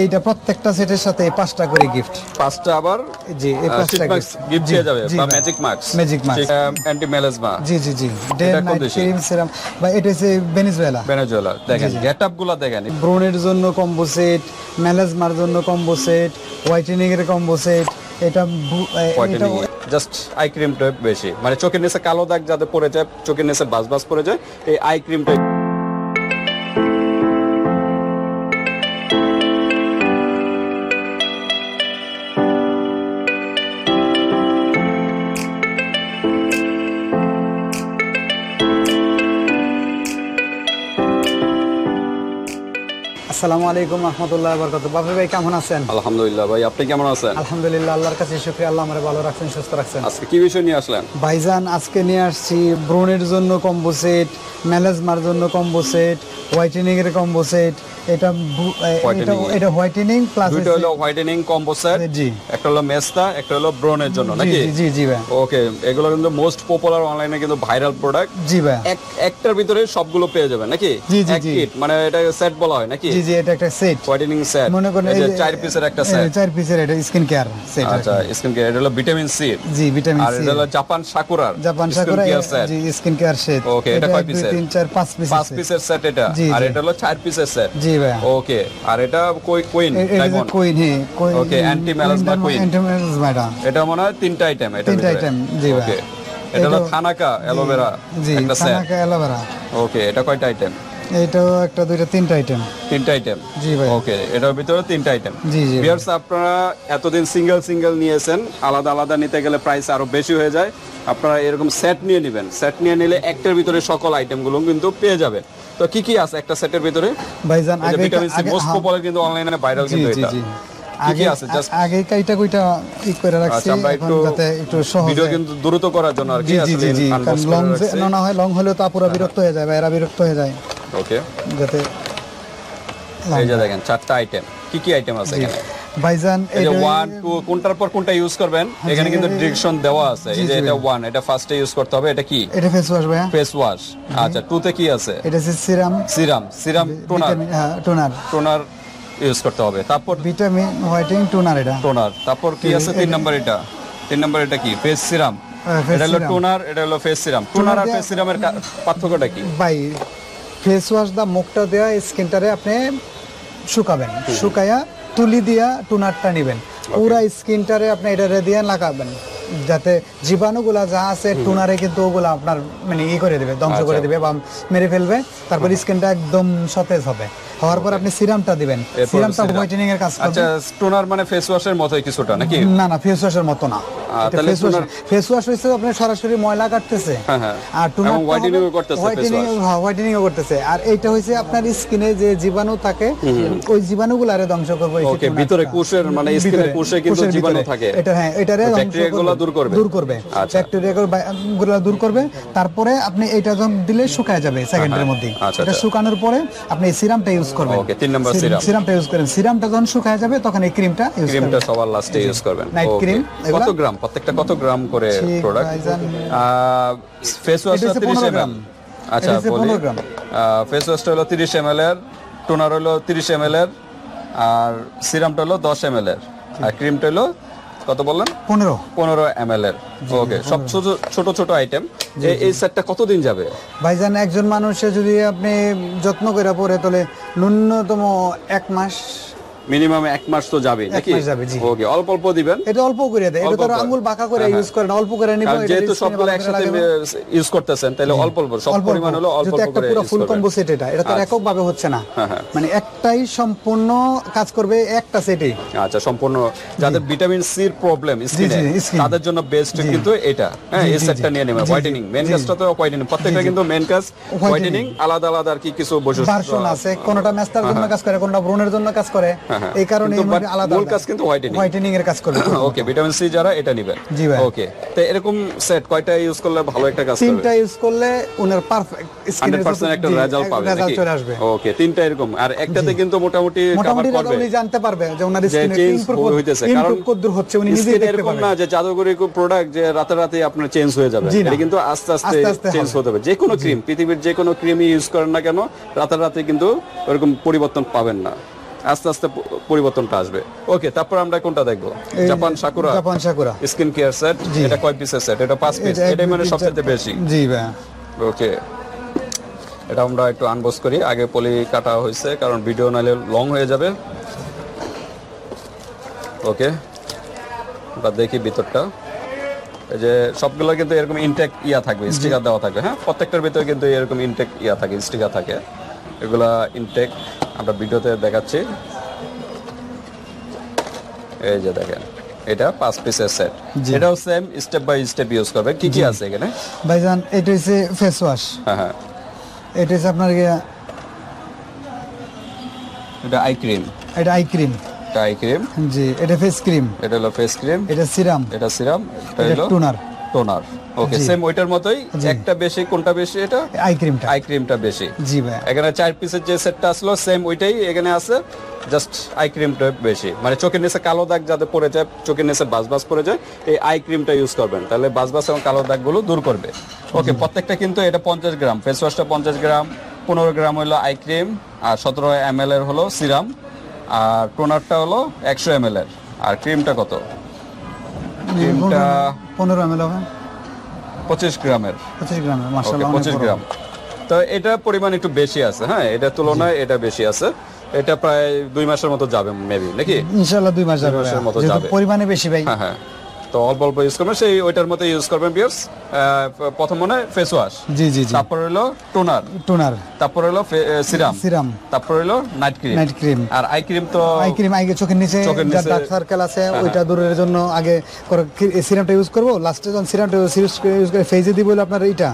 এইটা প্রত্যেকটা সেটের সাথে পাঁচটা করে গিফট পাঁচটা আবার? জি এই পাঁচটা গিফট দিয়ে যাবে বা ম্যাজিক মার্কস marks। অ্যান্টি জি জি জি। ডে নাইট ক্রিম সিরাম এটা হচ্ছে ভেনিজুয়েলা ভেনেজুয়েলা দেখেন গেটআপগুলা দেখেন। ব্রণের জন্য কম্বো সেট ম্যালাজমার জন্য কম্বো সেট হোয়াইটেনিং এর কম্বো সেট এটা এটা জাস্ট আই ক্রিমটা বেশি। মানে চোখের নিচে কালো দাগ যাদের পড়ে যায় চোখের নিচে বাস বাস পড়ে যায় এই আই ক্রিমটা আসসালামু আলাইকুম রহমতুল্লাহ বরকত ভাই কেমন আছেন? আলহামদুলিল্লাহ ভাই আপনি কেমন আছেন? আলহামদুলিল্লাহ আল্লাহর কাছে শুক্রিয়া আল্লাহ আমার ভালো রাখছেন সুস্থ রাখছেন। আজকে কি বিষয় নিয়ে আসলেন? ভাইজান আজকে নিয়ে আসছি জন্য কম্বো সেট ম্যালাজমার জন্য কম্বো সেট হোয়াইটেনিং এর কম্বো সেট। এটা এটা এটা হোয়াইটেনিং প্লাস দুইটা হলো হোয়াইটেনিং কম্বো সেট জি। একটা হলো মেস্তা একটা হলো ব্রোনের জন্য নাকি? জি, জি ভাই। ওকে এগুলো কিন্তু মোস্ট পপুলার অনলাইনে কিন্তু ভাইরাল প্রোডাক্ট জি ভাই। এক একটার ভিতরে সবগুলো পেয়ে যাবেন নাকি? জি, জি, মানে এটা সেট বলা হয় নাকি? জি এটা একটা সেট হোয়াইটেনিং সেট মনে করেন এই যে চার পিসের একটা সেট চার পিসের এটা স্কিন কেয়ার সেট আচ্ছা স্কিন কেয়ার এটা হলো ভিটামিন সি জি ভিটামিন আর এটা হলো জাপান সাকুরার জাপান সাকুরা জি স্কিন কেয়ার সেট Okay, এটা কয় piece-এর? তিন চার পাঁচ পিস পাঁচ পিসের সেট এটা। আর এটা হলো চার পিসের সেট জি ভাই ওকে আর এটা কই কুইন ডায়মন্ড কুইন হ্যাঁ queen Okay, anti-melasma queen। anti-melasma এটা এটা মনে হয় তিনটা আইটেম এটা তিনটা item, জি ভাই। ওকে এটা হলো থানাকা অ্যালোভেরা জি কানাকা অ্যালোভেরা ওকে এটা কয়টা আইটেম এটাও একটা দুইটা তিনটা আইটেম তিনটা আইটেম জি ভাই। ওকে এটার ভিতরে তিনটা আইটেম জি জি। ভিউয়ার্স আপনারা এতদিন সিঙ্গেল সিঙ্গেল নিয়েছেন আলাদা আলাদা নিতে গেলে প্রাইস আরও বেশি হয়ে যায়। আপনারা এরকম সেট নিয়ে নেবেন। সেট নিয়ে নিলে একটার ভিতরে সকল আইটেমগুলো কিন্তু পেয়ে যাবেন তো কি কি আছে একটা সেটের ভিতরে? ভাইজান আগে ভিটামিন সি মোস্ট পপুলার কিন্তু অনলাইনে ভাইরাল কিন্তু এটা। আগে আছে? জাস্ট আগে কাইটা কইটা ই করে রাখছি আচ্ছা আমরা এখন একটু যাতে একটু সহজে ভিডিও কিন্তু দ্রুত করার জন্য আর কি আসলে লং না হয় লং হলেও তা পুরো বিরক্ত হয়ে যায় বা এরা বিরক্ত হয়ে যায়। ওকে। যাতে এই যে দেখেন চারটা আইটেম কি কি আইটেম আছে এখানে? ভাইজান এই যে এটা- ওয়ান টু কোনটার পর কোনটা ইউজ করবেন? এখানে কিন্তু ডিরেকশন দেওয়া আছে। এই যে এটা ওয়ান এটা ফার্স্টে ইউজ করতে হবে এটা কি? এটা ফেস ওয়াশ ভাইয়া। ফেস ওয়াশ আচ্ছা টু তে কি আছে? এটা হচ্ছে সিরাম সিরাম সিরাম টোনার হ্যাঁ টোনার টোনার ইউজ করতে হবে। তারপর ভিটামিন হোয়াইটিং টোনার এটা। টোনার তারপর কি আছে? তিন নাম্বার এটা। তিন নাম্বার এটা কি? ফেস সিরাম হ্যাঁ, এটা হলো টোনার এটা হলো ফেস সিরাম টোনার আর ফেস সিরামের পার্থক্যটা কি? ভাই ফেস ওয়াশ দা মুখটা দেওয়া স্কিনটারে আপনি শুকাবেন। শুকায়া তুলি দিয়া টুনারটা নেবেন। পুরা স্কিনটারে আপনি এটারে দিয়ে লাগাবেন। যাতে জীবাণুগুলা যা আছে টুনারে কিন্তু ওগুলা আপনার মানে ই করে দেবে ধ্বংস করে দেবে দিবে বা মেরে ফেলবে। তারপর স্কিনটা একদম সতেজ হবে। হওয়ার পর আপনি সিরামটা দিবেন। সিরামটা হোয়াইটেনিং এর কাজ করবে। আচ্ছা টোনার মানে ফেস ওয়াশের মতোই কিছুটা নাকি? না না ফেস ওয়াশের মতো না। তাহলে ফেস ওয়াশ ফেস ওয়াশ হইছে আপনি সরাসরি ময়লা কাটতেছে। হ্যাঁ, হ্যাঁ। আর টুনার ও করতেছে wash। হোয়াইটেনিং করতেছে। আর এইটা হইছে আপনার স্কিনে যে জীবাণু থাকে ওই জীবাণুগুলারে ধ্বংস করবে ওকে ভিতরে কোষের মানে স্কিনের কোষে কিন্তু জীবাণু থাকে। এটা হ্যাঁ এটারে ধ্বংস ব্যাকটেরিয়া গুলো দূর করবে। দূর করবে। আচ্ছা। ব্যাকটেরিয়া দূর করবে। তারপরে আপনি এটা যখন দিলে শুকায় যাবে সেকেন্ডের মধ্যে আচ্ছা, এটা আচ্ছা। শুকানোর পরে আপনি সিরামটা ইউজ করবেন। ওকে, তিন নম্বর সিরাম- সিরাম। সিরামটা ইউজ করেন। সিরামটা যখন শুকায় যাবে তখন এই ক্রিমটা ইউজ করবেন ক্রিমটা সবার লাস্টে ইউজ করবেন। Cream, এগুলা? কত গ্রাম? প্রত্যেকটা কত গ্রাম করে প্রোডাক্ট ফেস ওয়াশটা এটা হচ্ছে 30 15 ml গ্রাম। আচ্ছা বলি। 15 ফেস ওয়াশটা হলো 30 ml এর টোনার হলো 30 ml এর আর সিরামটা হলো 10 ml এর। আর ক্রিমটা হলো কত বললেন? পনেরো। পনেরো এম এর। ওকে সব ছোট ছোট ছোট আইটেম এই সেটটা কতদিন যাবে? ভাইজান একজন মানুষে যদি আপনি যত্ন করে পরে তাহলে ন্যূনতম এক মাস মিনিমাম এক মাস তো যাবে নাকি। ওকে অল্প অল্প দিবেন? এটা অল্প করে দেয় এটা তো আঙ্গুল বাঁকা করে হ্যাঁ, ইউজ করেন অল্প করে নিব যেহেতু সবগুলো একসাথে ইউজ করতেছেন তাহলে অল্প অল্প সব পরিমাণ হলো অল্প অল্প করে পুরো ফুল কম্বো সেট এটা এটা তো আচ্ছা। একক ভাবে হচ্ছে না। হ্যাঁ, হ্যাঁ। মানে একটাই সম্পূর্ণ কাজ করবে একটা সেটে আচ্ছা সম্পূর্ণ যাদের ভিটামিন সি এর প্রবলেম স্কিনে তাদের জন্য বেস্ট কিন্তু এটা। হ্যাঁ এই সেটটা নিয়ে নেবেন হোয়াইটেনিং মেন কাজটা তো হোয়াইটেনিং প্রত্যেকটা কিন্তু মেন কাজ হোয়াইটেনিং আলাদা আলাদা আর কি কিছু বৈশিষ্ট্য আছে কোনটা মেস্তার জন্য কাজ করে কোনটা ব্রণের জন্য কাজ করে। হ্যাঁ, হ্যাঁ। এই কারণে but আলাদা মূল কাজ কিন্তু হোয়াইটেনিং হোয়াইটেনিং এর কাজ করবে। ওকে ভিটামিন সি যারা এটা নেবেন জি ভাই। ওকে তো এরকম সেট কয়টা ইউজ করলে ভালো একটা কাজ করবে? তিনটা ইউজ করলে উনার পারফেক্ট স্কিনের 100% একটা রেজাল্ট পাবে রেজাল্ট চলে আসবে। ওকে তিনটা এরকম। আর একটাতে কিন্তু মোটামুটি কভার করবে। উনি জানতে পারবে যে ওনার যে স্কিনে ইমপ্রুভ হইতেছে। কারণ কদ্দূর হচ্ছে উনি নিজেই দেখতে এরকম না যে জাদুকরি প্রোডাক্ট যে রাতে রাতে আপনার চেঞ্জ হয়ে যাবে। এটা কিন্তু আস্তে আস্তে চেঞ্জ হতে হবে। যে কোনো ক্রিম পৃথিবীর যে কোনো ক্রিমই ইউজ করেন না কেন রাতে রাতে কিন্তু ওরকম পরিবর্তন পাবেন না। আস্তে আস্তে পরিবর্তনটা আসবে। ওকে তারপর আমরা কোনটা দেখব? Japan Sakura? Japan Sakura. Skin care set এটা কয় পিসের সেট এটা পাঁচ পিস এটাই মানে সবচেয়ে বেশি। জি ওকে। এটা আমরা একটু আনবক্স করি। আগে পলি কাটা হয়েছে কারণ ভিডিও নাহলে লং হয়ে যাবে। ওকে। আমরা দেখি ভিতরটা। এই যে সবগুলো কিন্তু এরকম ইনটেক ইয়া থাকবে স্টিকার দেওয়া থাকবে হ্যাঁ? প্রত্যেকটার ভিতরে কিন্তু এরকম ইনটেক ইয়া থাকে স্টিকার থাকে। এগুলা ইনটেক আমরা ভিডিওতে দেখাচ্ছি। এই যে দেখেন এটা পাঁচ পিসের সেট। এটাও same step by step use করবে। কি কি আছে এখানে? ভাইজান এটা হচ্ছে ফেস ওয়াশ হ্যাঁ হ্যাঁ। এটা হচ্ছে আপনার এটা আই ক্রিম এটা আই ক্রিম এটা আই ক্রিম জি এটা ফেস ক্রিম এটা হলো ফেস ক্রিম এটা সিরাম এটা সিরাম এটা এটা হলো টোনার টোনার। ওকে সেম ওইটার মতোই। একটা বেশি কোনটা বেশি এটা? আই ক্রিমটা আই ক্রিমটা বেশি। জি ভাইয়া। এখানে চার পিসের যে সেটটা আসলো সেম ওইটাই এখানে আছে জাস্ট আই ক্রিমটা বেশি। মানে চোখের নিচে কালো দাগ যাতে পড়ে যায় চোখের নিচে বাস বাস পড়ে যায় এই আই ক্রিমটা ইউজ করবেন। তাহলে বাস বাস এবং কালো দাগগুলো দূর করবে। ওকে প্রত্যেকটা কিন্তু এটা পঞ্চাশ গ্রাম। ফেস ওয়াশটা পঞ্চাশ গ্রাম পনেরো গ্রাম হলো আই ক্রিম আর সতেরো এম এর হলো সিরাম আর টোনারটা হলো একশো এম এর আর ক্রিমটা কত? পনেরো এম হবে। পঁচিশ গ্রামের। পঁচিশ গ্রামের মাসাল্লাহ পঁচিশ গ্রাম। তো এটা পরিমাণ একটু বেশি আছে হ্যাঁ? এটা তুলনায় এটা বেশি আছে। এটা প্রায় দুই মাসের মতো যাবে মেবি নাকি? ইনশাল্লাহ দুই মাস যাবে মাসের মতো যাবে। পরিমাণে বেশি ভাই। হ্যাঁ হ্যাঁ। তো অল্প অল্প ইউজ করবেন। সেই ওইটার মতো ইউজ করবেন বিয়ার্স প্রথম মনে ফেস ওয়াশ জি জি জি। তারপর হলো টোনার টোনার তারপর হলো সিরাম সিরাম তারপর হলো নাইট ক্রিম নাইট ক্রিম আর আই ক্রিম তো আই ক্রিম আগে চোখের নিচে যার হ্যাঁ, ডার্ক সার্কেল আছে ওইটা দূরের জন্য আগে সিরামটা ইউজ করব? লাস্টে যখন সিরামটা ইউজ করে ফেজে দিব আপনার এইটা।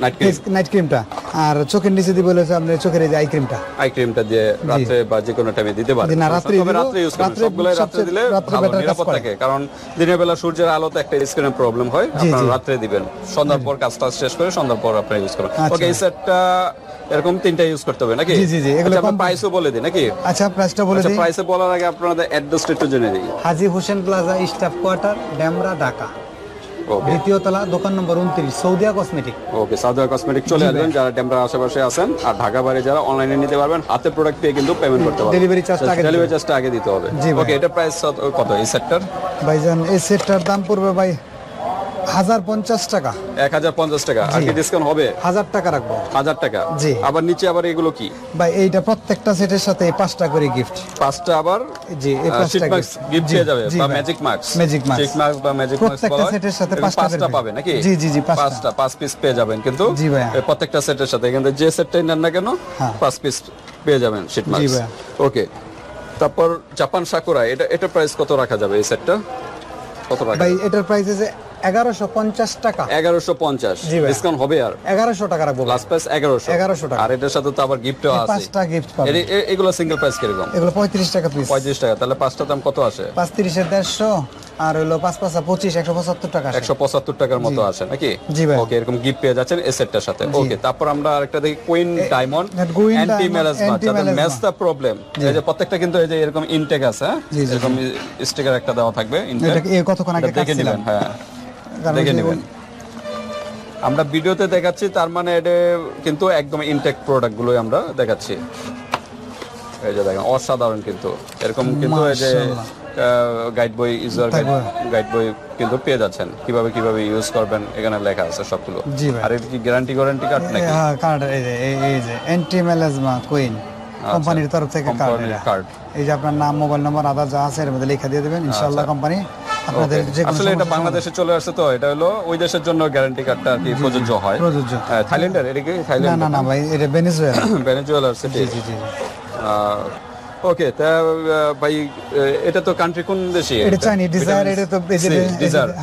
নাইট ক্রিমটা আর চোখের নিচে হচ্ছে আপনার চোখের এই যে আই ক্রিমটা আই ক্রিমটা দিয়ে রাত্রে বা যে কোনো টাইমে দিতে পারেন। না, তবে ইউজ সবগুলো দিলে ভালো নিরাপদ থাকে। কারণ দিনের বেলা সূর্যের আলোতে একটা প্রবলেম হয়। আপনারা দিবেন। সন্ধ্যার পর কাজ টাজ শেষ করে সন্ধ্যার পর আপনারা ইউজ আচ্ছা। ওকে এই সেটটা এরকম তিনটা ইউজ করতে হবে নাকি? জি, জি, জি, এগুলো প্রাইসও বলে দিই নাকি? আচ্ছা প্রাইসটা বলে আচ্ছা প্রাইসে বলার আগে আপনাদের অ্যাড্রেসটা একটু জেনে দিই Haji Hossain plaza staff quarter Demra Dhaka. দ্বিতীয় তলা দোকান নম্বর উনত্রিশ সৌদিয়া কসমেটিক ওকে সৌদিয়া কসমেটিক চলে আসবেন যারা ডেমরা আশেপাশে আছেন আর ঢাকা বাইরে যারা অনলাইনে নিতে পারবেন হাতে প্রোডাক্ট পেয়ে কিন্তু পেমেন্ট করতে পারবেন। ডেলিভারি চার্জটা আগে ডেলিভারি চার্জটা আগে দিতে হবে। ওকে এটা প্রাইস কত এই সেটটার ভাইজান এই সেটটার দাম পড়বে ভাই হাজার পঞ্চাশ টাকা। এক হাজার পঞ্চাশ টাকা। আর কি ডিসকাউন্ট হবে? হাজার টাকা রাখব। হাজার টাকা। জি। আবার নিচে আবার এগুলো কি? ভাই এইটা প্রত্যেকটা সেটের সাথে পাঁচটা করে গিফট পাঁচটা আবার? জি এই পাঁচটা গিফট জি, পেয়ে যাবে বা ভাই। Magic marks Magic marks। Sheet marks বা ম্যাজিক মার্কস প্রত্যেকটা সেটের সাথে পাঁচটা পাবে নাকি? জি, জি, জি, পাঁচটা। পাঁচটা পাঁচ পিস পেয়ে যাবেন কিন্তু জি। এই প্রত্যেকটা সেটের সাথে। কিন্তু যে সেটটাই নেন না কেন হ্যাঁ। পাঁচ পিস পেয়ে যাবেন শিট মার্কস ভাইয়া। ওকে তারপর জাপান সাকুরা এটা এটা প্রাইস কত রাখা যাবে এই সেটটা? কত রাখা ভাই এটার প্রাইস আছে এগারোশো পঞ্চাশ টাকা। এগারোশো পঞ্চাশ। ডিসকাউন্ট হবে আর? এগারোশো টাকা রাখব লাস্ট প্রাইস এগারোশো। 1100 টাকা। আর এটার সাথে তো আবার গিফটও আছে। পাঁচটা গিফট পাবে। এগুলো সিঙ্গেল প্রাইস কীরকম? এগুলো পঁয়ত্রিশ টাকা পিস পঁয়ত্রিশ টাকা। তাহলে পাঁচটা দাম কত আসে? পাঁচ তিরিশের দেড়শো আর হলো পাঁচ পাঁচা পঁচিশ একশো পঁচাত্তর টাকা একশো পঁচাত্তর টাকার মতো আসে নাকি? জি ভাই। ওকে এরকম গিফট পেয়ে যাচ্ছেন সাথে। ওকে তারপর আমরা আরেকটা দেখি কুইন ডায়মন্ড অ্যান্টি মেলাজমা যাদের ম্যাচটা প্রবলেম এই যে প্রত্যেকটা কিন্তু এই যে এরকম ইনটেক আছে হ্যাঁ? এরকম স্টিকার একটা দেওয়া থাকবে ইনটেক কতক্ষণ আগে দেখে কাটছিলাম। হ্যাঁ। দেখে নেবেন। আমরা ভিডিওতে দেখাচ্ছি তার মানে এটা কিন্তু একদম ইনটেক প্রোডাক্ট গুলোই আমরা দেখাচ্ছি। এই যে দেখেন অসাধারণ কিন্তু। এরকম কিন্তু এই যে গাইড বই ইউজার গাইড বই কিন্তু পেয়ে যাচ্ছেন। কীভাবে কীভাবে ইউজ করবেন এখানে লেখা আছে সবগুলো। আর এটা কি গ্যারান্টি ওয়ারেন্টি কার্ড নাকি? হ্যাঁ কার্ড এই যে এই- যে অ্যান্টি মেলাজমা কুইন কোম্পানির তরফ থেকে কার্ড কার্ড এই যে আপনার নাম মোবাইল নম্বর আধার যা আছে এর মধ্যে লিখে দিয়ে দেবেন। ইনশাআল্লাহ কোম্পানি আপনাদের যে আসলে এটা বাংলাদেশে চলে আসছে তো এটা হলো ওই দেশের জন্য গ্যারান্টি কার্ডটা আর কি প্রযোজ্য হয়। প্রযোজ্য। হ্যাঁ, থাইল্যান্ডের? এটা কি থাইল্যান্ড? না না ভাই এটা ভেনেজুয়েলা। ভেনেজুয়েলার সিটি জি জি জি। ওকে তা ভাই এটা তো কান্ট্রি কোন দেশে? এটা Chinese, Desire, এটা তো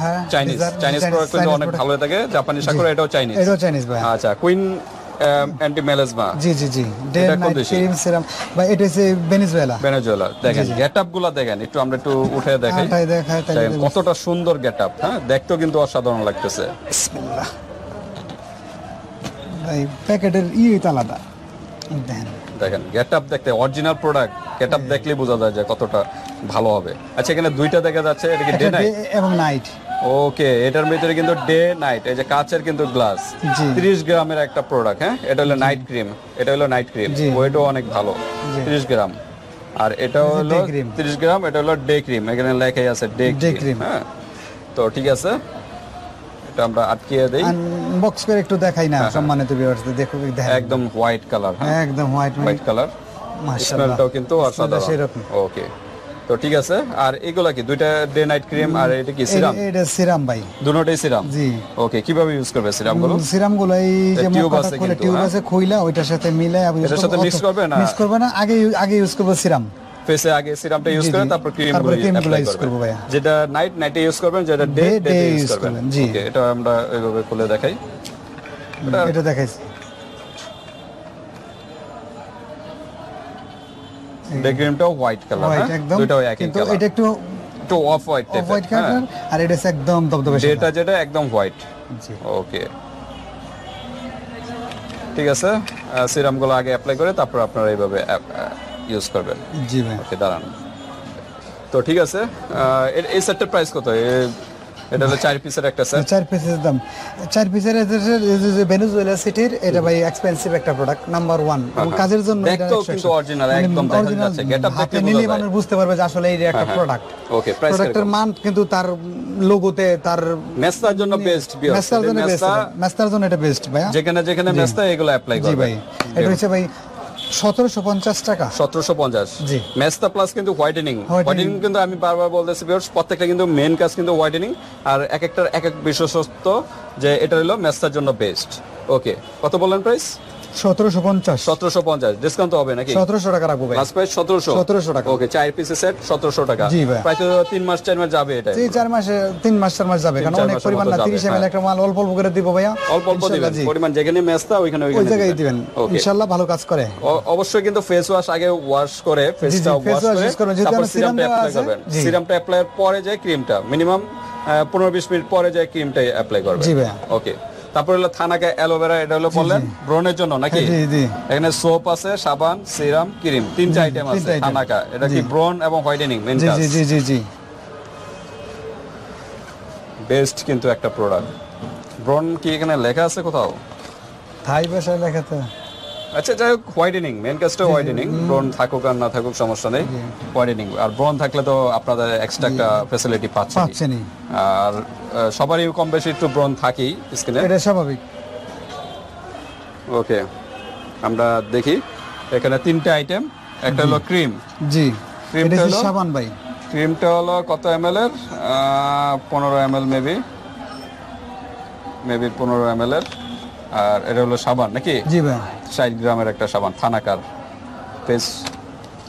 হ্যাঁ, চাইনিজ চাইনিজ প্রোডাক্ট অনেক ভালো থাকে জাপানি সাকুরা এটাও চাইনিজ এটাও চাইনিজ ভাই। আচ্ছা কুইন অ্যান্টি জি জি জি? ক্রিম সিরাম ভাই এটা হচ্ছে ভেনেজুয়েলা ভেনেজুয়েলা দেখেন গেটআপগুলা দেখেন একটু আমরা একটু উঠে দেখাই। কতটা সুন্দর গেটআপ হ্যাঁ? দেখতেও কিন্তু অসাধারণ লাগতেছে। বিসমিল্লাহ। ভাই প্যাকেটের ইয়ে আলাদা। দেখেন। দেখেন গেটআপ দেখতে অরিজিনাল প্রোডাক্ট গেটআপ দেখলে বোঝা যায় যে কতটা ভালো হবে। আচ্ছা এখানে দুইটা দেখা যাচ্ছে এটা কি ডে নাইট এবং নাইট ওকে এটার ভিতরে কিন্তু ডে নাইট এই যে কাচের কিন্তু গ্লাস জি। 30 গ্রামের একটা প্রোডাক্ট হ্যাঁ? এটা হলো নাইট ক্রিম এটা হলো নাইট ক্রিম। ওয়েটও অনেক ভালো। 30 গ্রাম। আর এটা হলো day 30 গ্রাম এটা হলো ডে ক্রিম এখানে লেখাই আছে ডে ক্রিম হ্যাঁ? তো ঠিক আছে। এটা আমরা আটকিয়ে দেই। বক্স করে একটু দেখাই না সম্মানিত ভিউয়ার্সদের দেখো একদম হোয়াইট কালার হ্যাঁ? একদম হোয়াইট হোয়াইট কালার মাশাআল্লাহ। কিন্তু অসাধারণ। ওকে তো ঠিক আছে আর এগুলা কি দুইটা ডে নাইট ক্রিম আর এটা কি সিরাম? এটা সিরাম ভাই। দুটোটাই সিরাম? জি। ওকে কীভাবে ইউজ করবে সিরামগুলো সিরামগুলো এই যে টিউব আছে কিন্তু, টিউব হ্যাঁ? আছে খুইলা ওইটার সাথে মিলে এটার সাথে mix করবে না? মিক্স করবে না আগে আগে ইউজ করব সিরাম। ফেসে আগে সিরামটা ইউজ করেন তারপর ক্রিমগুলো অ্যাপ্লাই করবেন করব। ভাইয়া। যেটা নাইট নাইটে ইউজ করবেন যেটা ডে ডে ইউজ করবেন। জি। এটা আমরা এইভাবে খুলে দেখাই। এটা দেখাইছি। ক্রিমটাও হোয়াইট কালার হোয়াইট হ্যাঁ? একদম। দুটোও একই কিন্তু কালার এটা একটু একটু off white off white colour আর এটা একদম দবদবে। ডেটা যেটা একদম হোয়াইট জি। ওকে ঠিক আছে সিরামগুলো আগে অ্যাপ্লাই করে তারপর আপনারা এইভাবে ইউজ করবেন। জি ভাই। ওকে দাঁড়ান। তো ঠিক আছে এই সেটটার প্রাইস কত? এটা হলো চার পিসের একটা সেট চার পিসের দাম। চার পিসের ভেনেজুয়েলা সিটির এটা ভাই এক্সপেন্সিভ একটা প্রোডাক্ট নাম্বার ওয়ান কাজের জন্য দেখতেও কিন্তু original, একদম দেখা যাচ্ছে, নিলেই যায়। মানুষ বুঝতে পারবে যে আসলে এই একটা প্রোডাক্ট ওকে প্রাইস প্রোডাক্টের মান কিন্তু তার লোগোতে তার মেস্তার জন্য বেস্ট মেস্তার জন্য বেস্ট মেস্তার জন্য এটা বেস্ট ভাইয়া। যেখানে যেখানে মেস্তা এগুলো অ্যাপ্লাই জি ভাই। এটা হচ্ছে ভাই সতেরোশো পঞ্চাশ টাকা। সতেরোশো পঞ্চাশ। জি। মেস্তা প্লাস কিন্তু হোয়াইটেনিং। হোয়াইটেনিং কিন্তু আমি বারবার বলতেছি প্রত্যেকটা কিন্তু মেন কাজ কিন্তু হোয়াইটেনিং আর এক একটার এক এক বিশেষত্ব যে এটা হলো মেস্তার জন্য বেস্ট ওকে কত বললেন প্রাইস সতেরোশো পঞ্চাশ। সতেরোশো পঞ্চাশ। ডিসকাউন্ট তো হবে নাকি? সতেরোশো টাকা রাখব ভাই। লাস্ট প্রাইস সতেরোশো। 1700 টাকা। ওকে চার পিসের সেট সতেরোশো টাকা। জি ভাই। প্রায় তো তিন মাস চার মাস যাবে এটা। এই চার মাসে তিন মাস চার মাস যাবে। কারণ অনেক পরিমাণ না তিরিশ এমএল। একটা মাল অল্প অল্প করে দিব ভাইয়া। অল্প অল্প ইনশাল্লাহ, দিবেন। পরিমাণ যেখানে মেস্তা ওইখানে ওই জায়গায় দিবেন। ওকে ভালো কাজ করে। অবশ্যই কিন্তু ফেস ওয়াশ আগে ওয়াশ করে ফেসটা face ওয়াশ wash করে use করবেন। যেহেতু তারপর সিরামটা অ্যাপ্লাই করবেন। সিরামটা পরে যায় ক্রিমটা মিনিমাম পনেরো বিশ মিনিট পরে যায় ক্রিমটা অ্যাপ্লাই করবে জি ভাইয়া। ওকে তারপর হলো থানাকে অ্যালোভেরা এটা হলো বললেন ব্রনের জন্য নাকি? জি জি। এখানে সোপ আছে সাবান সিরাম ক্রিম তিনটা আইটেম আছে থানাকা। এটা কি ব্রন এবং হোয়াইটেনিং মেন কাজ? জি জি জি জি। বেস্ট কিন্তু একটা প্রোডাক্ট ব্রন কি এখানে লেখা আছে কোথাও? থাই ভাষায় লেখা লেখাতে আচ্ছা যাই হোক হোয়াইটেনিং মেন কাজটা হোয়াইটেনিং ব্রন থাকুক আর না থাকুক সমস্যা নেই হোয়াইটেনিং আর ব্রন থাকলে তো আপনাদের এক্সট্রা একটা ফ্যাসিলিটি পাচ্ছেন আর সবারই কম বেশি একটু ব্রন থাকেই স্কিনে এটা স্বাভাবিক। ওকে আমরা দেখি। এখানে তিনটে আইটেম একটা হলো ক্রিম জি এটা হলো? সাবান ভাই। ক্রিমটা হলো কত এমএল এর? পনেরো এম এল মেবি মেবি পনেরো এমএল এর। আর এটা হলো সাবান নাকি? জি ভাই। ষাট গ্রামের একটা সাবান থানাকার ফেস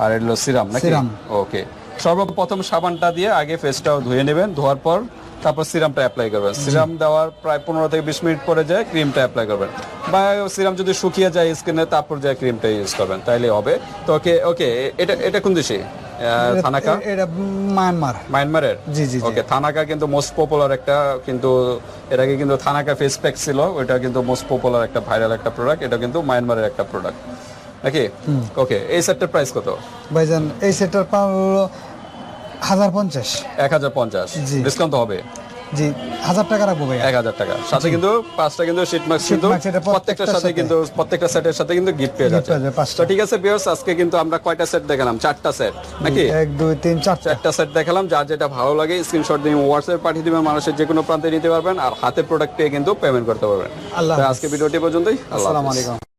আর এটা হলো সিরাম নাকি? সিরাম। ওকে। সর্বপ্রথম সাবানটা দিয়ে আগে ফেসটাও ধুয়ে নেবেন ধোয়ার পর তারপর সিরামটা অ্যাপ্লাই করবেন। সিরাম দেওয়ার প্রায় পনেরো থেকে বিশ মিনিট পরে যায় ক্রিমটা অ্যাপ্লাই করবেন। বা সিরাম যদি শুকিয়ে যায় স্কিনে তারপর যায় ক্রিমটা ইউজ করবেন তাইলে হবে। তো ওকে ওকে এটা এটা কোন দেশে? থানাকা? এটা মায়ানমার। মায়ানমারের? জি, জি। ওকে থানাকা কিন্তু মোস্ট পপুলার একটা কিন্তু এর আগে কিন্তু থানাকা ফেস প্যাক ছিল ওইটা কিন্তু মোস্ট পপুলার একটা ভাইরাল একটা প্রোডাক্ট এটা কিন্তু মায়ানমারের একটা প্রোডাক্ট নাকি? ওকে এই সেটটার প্রাইস কত? ভাইজান এই সেটটার পাল হাজার পঞ্চাশ। এক হাজার পঞ্চাশ। ডিসকাউন্ট হবে। জি হাজার টাকা রাখব ভাইয়া। এক হাজার টাকা। সাথে কিন্তু পাঁচটা কিন্তু শীট মার্কস কিন্তু প্রত্যেকটার সাথে। কিন্তু প্রত্যেকটা সেটের সাথে কিন্তু গিফট পেয়ে যাচ্ছে। তো ঠিক আছে বিয়ার্স আজকে কিন্তু আমরা কয়টা সেট দেখালাম? চারটা সেট নাকি? এক দুই তিন চারটা। চারটা সেট দেখালাম যার যেটা ভালো লাগে স্ক্রিনশট দিয়ে হোয়াটসঅ্যাপ পাঠিয়ে দিবেন মানুষের যে কোনো প্রান্তে নিতে পারবেন আর হাতে প্রোডাক্ট পেয়ে কিন্তু পেমেন্ট করতে পারবেন। আল্লাহ আজকে ভিডিওটি পর্যন্তই আসসালামু আলাইকুম।